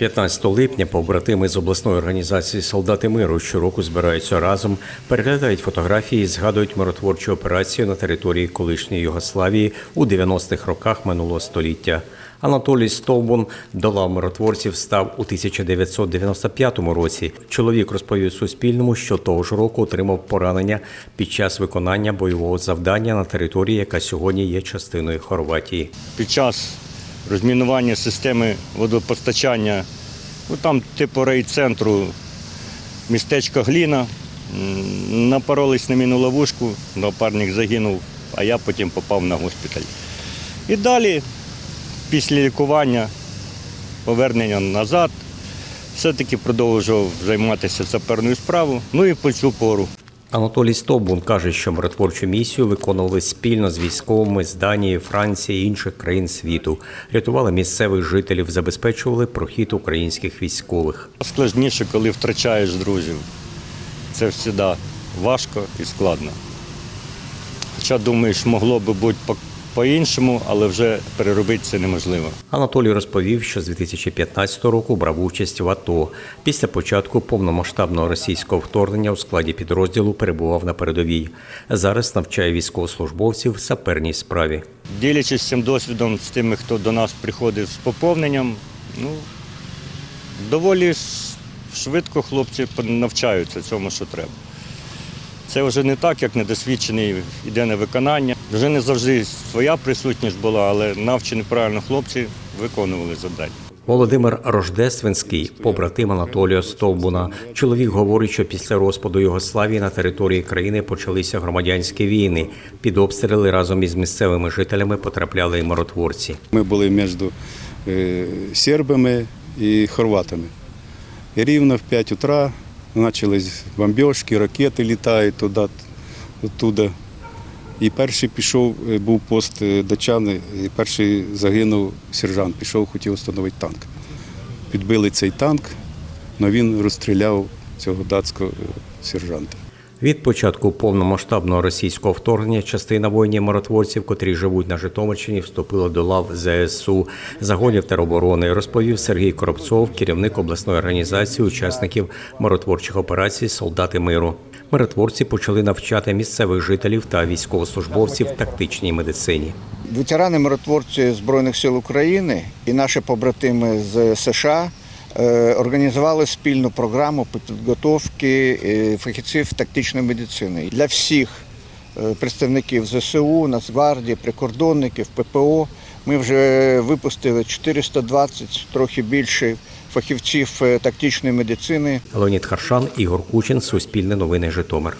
15 липня побратими з обласної організації Солдати миру щороку збираються разом, переглядають фотографії, і згадують миротворчу операцію на території колишньої Югославії у 90-х роках минулого століття. Анатолій Стовбун до лав миротворців став у 1995 році. Чоловік розповів Суспільному, що того ж року отримав поранення під час виконання бойового завдання на території, яка сьогодні є частиною Хорватії. під час розмінування системи водопостачання, ну, там типу рейд-центру містечко Гліна, напоролись на міну ловушку, напарник загинув, а я потім попав на госпіталь. І далі, після лікування, повернення назад, все-таки продовжував займатися саперною справою, ну і по цю пору. Анатолій Стобун каже, що миротворчу місію виконували спільно з військовими з Данії, Франції і інших країн світу. Рятували місцевих жителів, забезпечували прохід українських військових. Складніше, коли втрачаєш друзів. Це завжди важко і складно. Хоча думаєш, могло би бути по-іншому, але вже переробити це неможливо. Анатолій розповів, що з 2015 року брав участь в АТО. Після початку повномасштабного російського вторгнення у складі підрозділу перебував на передовій. Зараз навчає військовослужбовців в саперній справі. Ділячись цим досвідом з тими, хто до нас приходив з поповненням, ну, доволі швидко хлопці навчаються цьому, що треба. Це вже не так, як недосвідчений іде на виконання. Вже не завжди своя присутність була, але навчені правильно хлопці виконували завдання. Володимир Рождественський, побратим Анатолія Стовбуна. Чоловік говорить, що після розпаду Югославії на території країни почалися громадянські війни. Під обстріли разом із місцевими жителями потрапляли і миротворці. Ми були між е, сербами і хорватами. І рівно в 5 утра почались бомбіжки, ракети літають туди, оттуда. І перший пішов, е, був пост е, дачани, і перший загинув сержант, пішов, хотів встановити танк. Підбили цей танк, але він розстріляв цього датського е, сержанта. Від початку повномасштабного російського вторгнення частина воїнів миротворців, котрі живуть на Житомирщині, вступила до лав ЗСУ загонів тероборони, розповів Сергій Коробцов, керівник обласної організації учасників миротворчих операцій Солдати миру. Миротворці почали навчати місцевих жителів та військовослужбовців тактичній медицині. Ветерани миротворці Збройних сил України і наші побратими з США організували спільну програму підготовки е, фахівців тактичної медицини для всіх е, представників ЗСУ, Нацгвардії, прикордонників, ППО. Ми вже випустили 420, трохи більше фахівців е, тактичної медицини. Леонід Харшан, Ігор Кучин, Суспільне новини Житомир.